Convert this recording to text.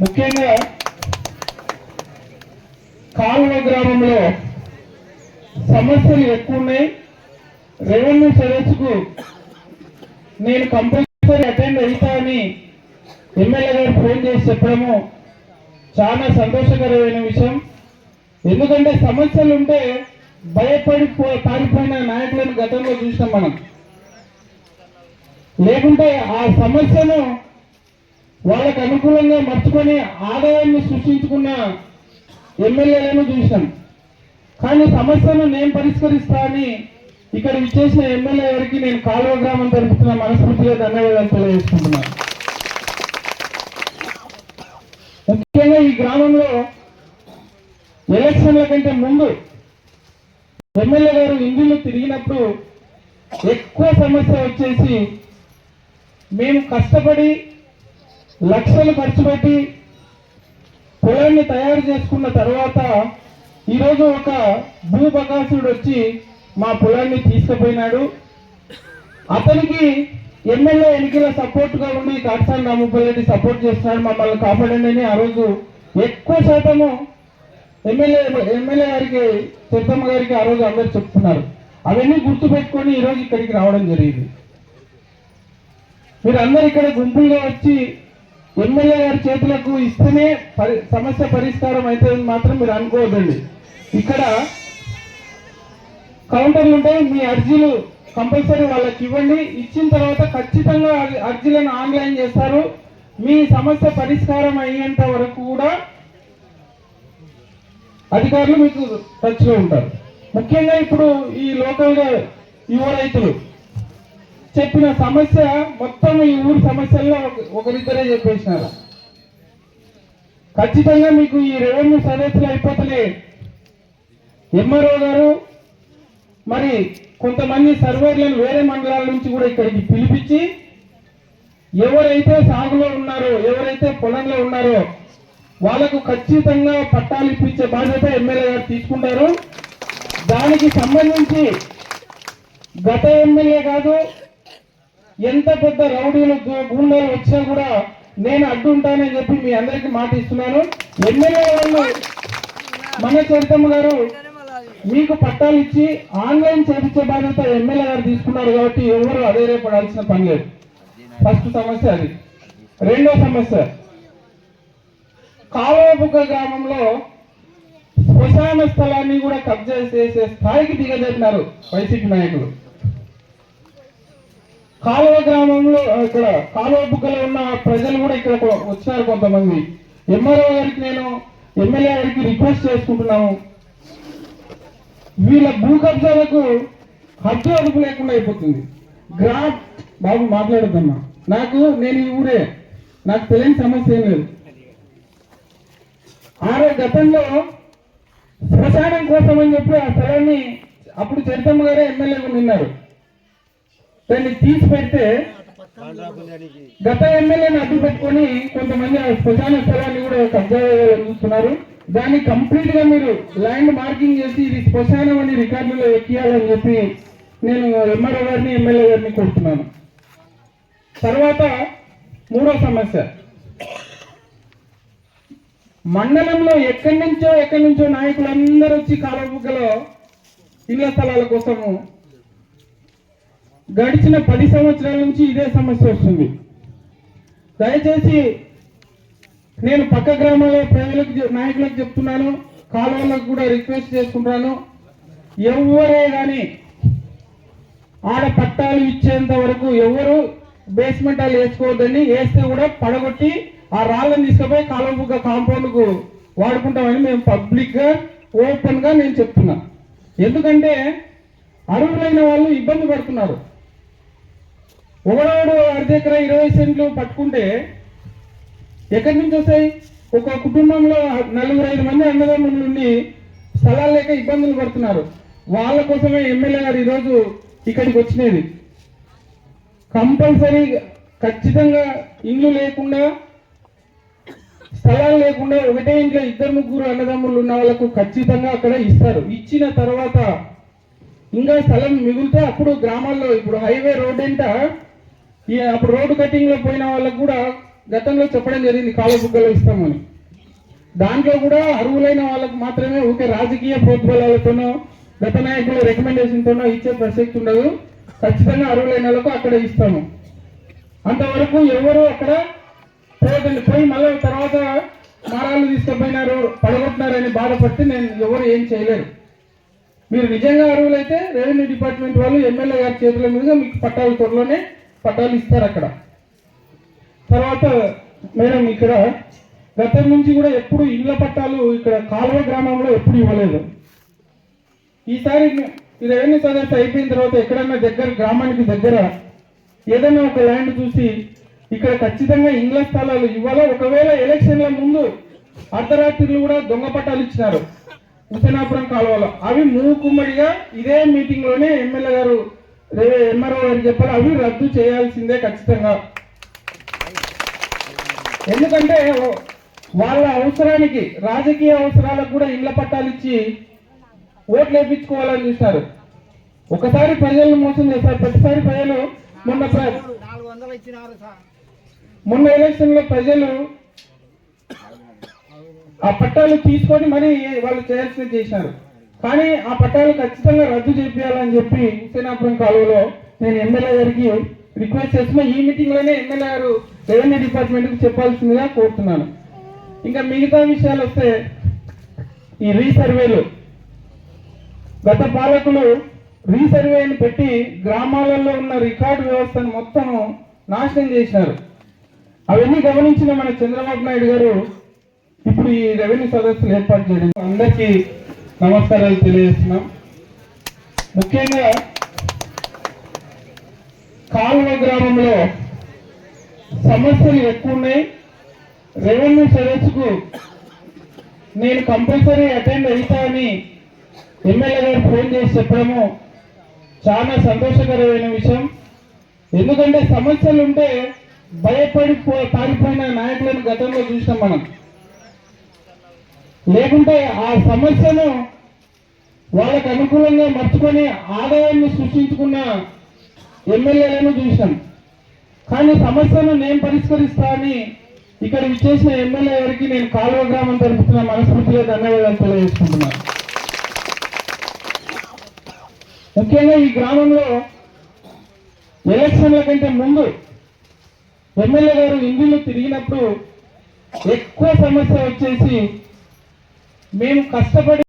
ముఖ్యంగా కాలువ గ్రామంలో సమస్యలు ఎక్కువ ఉన్నాయి రెవెన్యూ సదస్సుకు నేను కంపల్సరీ అటెండ్ అవుతా అని ఎమ్మెల్యే గారు ఫోన్ చేసి చెప్పడము చాలా సంతోషకరమైన విషయం. ఎందుకంటే సమస్యలు ఉంటే భయపడి పారిపోయిన నాయకులను గతంలో చూసినాం మనం. లేకుంటే ఆ సమస్యను వాళ్ళకు అనుకూలంగా మర్చుకొని ఆదాయాన్ని సృష్టించుకున్న ఎమ్మెల్యేలను చూసాం కానీ సమస్యను నేను పరిష్కరిస్తా అని ఇక్కడ విచ్చేసిన ఎమ్మెల్యే గారికి నేను కాలువ గ్రామం తరపుతున్న మనస్ఫూర్తిగా ధన్యవాదాలు తెలియజేసుకుంటున్నాను ముఖ్యంగా ఈ గ్రామంలో ఎలక్షన్ల కంటే ముందు ఎమ్మెల్యే గారు ఇండిలో తిరిగినప్పుడు ఎక్కువ సమస్య వచ్చేసి మేము కష్టపడి లక్షలు ఖర్చు పెట్టి పొలాన్ని తయారు చేసుకున్న తర్వాత ఈరోజు ఒక భూబకాసుడు వచ్చి మా పొలాన్ని తీసుకుపోయినాడు. అతనికి ఎమ్మెల్యే ఎన్నికల సపోర్ట్గా ఉండి కాటసాని రామపల్లి సపోర్ట్ చేస్తున్నాడు మమ్మల్ని కాపాడండి అని ఆ రోజు ఎక్కువ శాతము ఎమ్మెల్యే ఎమ్మెల్యే గారికి చిత్తమ్మ గారికి ఆ రోజు అందరు చెప్తున్నారు. అవన్నీ గుర్తు పెట్టుకొని ఈ రోజు ఇక్కడికి రావడం జరిగింది. మీరు అందరు ఇక్కడ గుంపులుగా వచ్చి ఎమ్మెల్యే గారి చేతులకు ఇస్తేనే పరి సమస్య పరిష్కారం అవుతుందని మాత్రం మీరు అనుకోవద్దండి. ఇక్కడ కౌంటర్లు ఉంటాయి మీ అర్జీలు కంపల్సరీ వాళ్ళకి ఇవ్వండి. ఇచ్చిన తర్వాత ఖచ్చితంగా అర్జీలను ఆన్లైన్ చేస్తారు. మీ సమస్య పరిష్కారం అయ్యేంత వరకు కూడా అధికారులు మీకు టచ్లో ఉంటారు. ముఖ్యంగా ఇప్పుడు ఈ లోకల్గా యువ రైతులు చెప్పిన సమస్య మొత్తం ఈ ఊరి సమస్యల్లో ఒకరిద్దరే చెప్పేసినారు. ఖచ్చితంగా మీకు ఈ రెవెన్యూ సదస్సులు అయిపోతలే. ఎంఆర్ఓ గారు మరి కొంతమంది సర్వేర్లను వేరే మండలాల నుంచి కూడా ఇక్కడికి పిలిపించి ఎవరైతే సాగులో ఉన్నారో ఎవరైతే పొలంలో ఉన్నారో వాళ్ళకు ఖచ్చితంగా పట్టాలు ఇప్పించే బాధ్యత ఎమ్మెల్యే గారు తీసుకుంటారు. దానికి సంబంధించి గత ఎమ్మెల్యే కాదు ఎంత పెద్ద రౌడీలు గుండెలు వచ్చినా కూడా నేను అడ్డుంటానని చెప్పి మీ అందరికీ మాట ఇస్తున్నాను. ఎమ్మెల్యే వాళ్ళు మన చరితమ్మ గారు మీకు పట్టాలు ఇచ్చి ఆన్లైన్ చేపించే బాధ్యత ఎమ్మెల్యే గారు తీసుకున్నారు కాబట్టి ఎవరు అధైర్యపడాల్సిన పని లేదు. ఫస్ట్ సమస్య అది. రెండో సమస్య. కాలువబుగ్గ గ్రామంలో శ్మశాన స్థలాన్ని కూడా కబ్జా చేసే స్థాయికి దిగజారినారు వైసీపీ నాయకులు. కాలువ గ్రామంలో ఇక్కడ కాలువ బుగ్గలో ఉన్న ప్రజలు కూడా ఇక్కడ వచ్చినారు కొంతమంది. ఎంఆర్ఓ గారికి నేను ఎమ్మెల్యే గారికి రిక్వెస్ట్ చేసుకుంటున్నాము వీళ్ళ భూ కబ్జాలకు హద్దు అదుపు లేకుండా అయిపోతుంది. గ్రా బాబు మాట్లాడద్దమ్మా. నాకు నేను ఈ ఊరే. నాకు తెలియని సమస్య ఏం లేదు. ఆరో గతంలో శ్మశానం కోసం అని చెప్పి ఆ స్థలాన్ని అప్పుడు చరితమ్మ గారే ఎమ్మెల్యేగా నిన్నారు. దాన్ని తీసి పెడితే గత ఎమ్మెల్యేని అడ్డు పెట్టుకొని కొంతమంది ఆ స్థలాన్ని కూడా కబ్జా చూస్తున్నారు. దాన్ని కంప్లీట్గా మీరు ల్యాండ్ మార్కింగ్ చేసి ఇది శ్మశానం అని రికార్డులో ఎక్కియాలని చెప్పి నేను ఎంఆర్ఓ గారిని ఎమ్మెల్యే గారిని కోరుతున్నాను. తర్వాత మూడో సమస్య. మండలంలో ఎక్కడి నుంచో ఎక్కడి నుంచో నాయకులందరూ వచ్చి కాలబుగ్గలో ఇళ్ళ స్థలాల కోసము గడిచిన పది సంవత్సరాల నుంచి ఇదే సమస్య వస్తుంది. దయచేసి నేను పక్క గ్రామాల ప్రజలకు నాయకులకు చెప్తున్నాను కాలువలకు కూడా రిక్వెస్ట్ చేసుకుంటున్నాను. ఎవరే కానీ ఆడ పట్టాలు ఇచ్చేంత వరకు ఎవరు బేస్మెంట్ వేసుకోవద్దని వేస్తే కూడా పడగొట్టి ఆ రాళ్ళని తీసుకుపోయి కాలువ కాంపౌండ్కు వాడుకుంటామని మేము పబ్లిక్గా ఓపెన్గా నేను చెప్తున్నా. ఎందుకంటే అర్హులైన వాళ్ళు ఇబ్బంది పడుతున్నారు. ఒకనాడు అర్ధ ఎకరా ఇరవై సెంట్లు పట్టుకుంటే ఎక్కడి నుంచి వస్తాయి? ఒక కుటుంబంలో నలుగురు ఐదు మంది అన్నదమ్ములు నుండి స్థలాలు లేక ఇబ్బందులు పడుతున్నారు. వాళ్ళ కోసమే ఎమ్మెల్యే గారు ఈరోజు ఇక్కడికి వచ్చినది. కంపల్సరీ ఖచ్చితంగా ఇల్లు లేకుండా స్థలాలు లేకుండా ఒకటే ఇంట్లో ఇద్దరు ముగ్గురు అన్నదమ్ములు ఉన్న వాళ్ళకు ఖచ్చితంగా అక్కడ ఇస్తారు. ఇచ్చిన తర్వాత ఇంకా స్థలం మిగిలితే అప్పుడు గ్రామాల్లో ఇప్పుడు హైవే రోడ్ అంటే ఈ అప్పుడు రోడ్డు కటింగ్లో పోయిన వాళ్ళకు కూడా గతంలో చెప్పడం జరిగింది కాలబుగ్గలో ఇస్తామని. దాంట్లో కూడా అర్హులైన వాళ్ళకు మాత్రమే ఊకే రాజకీయ ప్రోత్బలాలతోనో గత నాయకుల రికమెండేషన్తోనో ఇచ్చే ప్రసక్తి ఉండదు. ఖచ్చితంగా అర్హులైన వాళ్ళకు అక్కడ ఇస్తాము. అంతవరకు ఎవరు అక్కడ పోదండి పోయి మళ్ళీ తర్వాత మారాలు తీసుకుపోయినారు పడగొట్టినారని బాధపడితే నేను ఎవరు ఏం చేయలేరు. మీరు నిజంగా అర్హులైతే రెవెన్యూ డిపార్ట్మెంట్ వాళ్ళు ఎమ్మెల్యే గారి చేతుల మీదుగా మీకు పట్టాలు త్వరలోనే పట్టాలు ఇస్తారు అక్కడ. తర్వాత మేడం ఇక్కడ గతం నుంచి కూడా ఎప్పుడు ఇళ్ళ పట్టాలు ఇక్కడ కాలువ గ్రామంలో ఎప్పుడు ఇవ్వలేదు. ఈసారి ఇది రెవెన్యూ సదస్సు అయిపోయిన తర్వాత ఎక్కడన్నా దగ్గర గ్రామానికి దగ్గర ఏదైనా ఒక ల్యాండ్ చూసి ఇక్కడ ఖచ్చితంగా ఇండ్ల స్థలాలు ఇవ్వాలా? ఒకవేళ ఎలక్షన్ల ముందు అర్ధరాత్రులు కూడా దొంగ పట్టాలు ఇచ్చినారు. హుసేనాపురం కాలువలో. అవి మూకుమ్మడిగా ఇదే మీటింగ్లోనే ఎమ్మెల్యే గారు ఎంఆర్ఓ గారు చెప్పారు అవి రద్దు చేయాల్సిందే ఖచ్చితంగా. ఎందుకంటే వాళ్ళ అవసరానికి రాజకీయ అవసరాలకు కూడా ఇళ్ళ పట్టాలు ఇచ్చి ఓట్లు వేపించుకోవాలని చూస్తారు ఒకసారి ప్రజలను మోసం చేస్తారు. ప్రతిసారి ప్రజలు మొన్న నాలుగు వందలు ఇచ్చినారు మొన్న ఎలక్షన్లో ప్రజలు ఆ పట్టాలు తీసుకొని మరి వాళ్ళు చేయాల్సింది చేశారు కానీ ఆ పట్టాలు ఖచ్చితంగా రద్దు చేపించాలని చెప్పి హుసేనాపురం కాలువలో నేను ఎమ్మెల్యే గారికి రిక్వెస్ట్ చేస్తున్నా. ఈ మీటింగ్లోనే ఎమ్మెల్యే గారు రెవెన్యూ డిపార్ట్మెంట్కి చెప్పాల్సిందిగా కోరుతున్నాను. ఇంకా మిగతా విషయాలు వస్తే ఈ రీసర్వేలు. గత పాలకులు రీసర్వేని పెట్టి గ్రామాలలో ఉన్న రికార్డు వ్యవస్థను మొత్తం నాశనం చేసినారు. అవన్నీ గమనించిన మన చంద్రబాబు నాయుడు గారు ఇప్పుడు ఈ రెవెన్యూ సదస్సులు ఏర్పాటు చేయడం. అందరికీ నమస్కారాలు తెలియజేస్తున్నాం. ముఖ్యంగా కాలువ గ్రామంలో సమస్యలు ఎక్కువ ఉన్నాయి. రెవెన్యూ సదస్సుకు నేను కంపల్సరీ అటెండ్ అవుతా అని ఎమ్మెల్యే గారు ఫోన్ చేసి చెప్పడము చాలా సంతోషకరమైన విషయం. ఎందుకంటే సమస్యలు ఉంటే భయపడి పారిపోయిన నాయకులను గతంలో చూసినాం మనం. లేకుంటే ఆ సమస్యను వాళ్ళకు అనుకూలంగా మర్చుకొని ఆదాయాన్ని సృష్టించుకున్న ఎమ్మెల్యేలను చూసాం కానీ సమస్యను నేను పరిష్కరిస్తా అని ఇక్కడ విచ్చేసిన ఎమ్మెల్యే గారికి నేను కాలువ గ్రామం తెలుపుతున్న మనస్ఫూర్తిగా ధన్యవాదాలు తెలియజేసుకుంటున్నాను ముఖ్యంగా ఈ గ్రామంలో ఎలక్షన్ల కంటే ముందు ఎమ్మెల్యే గారు ఇందులో తిరిగినప్పుడు ఎక్కువ సమస్య వచ్చేసి మేము కష్టపడి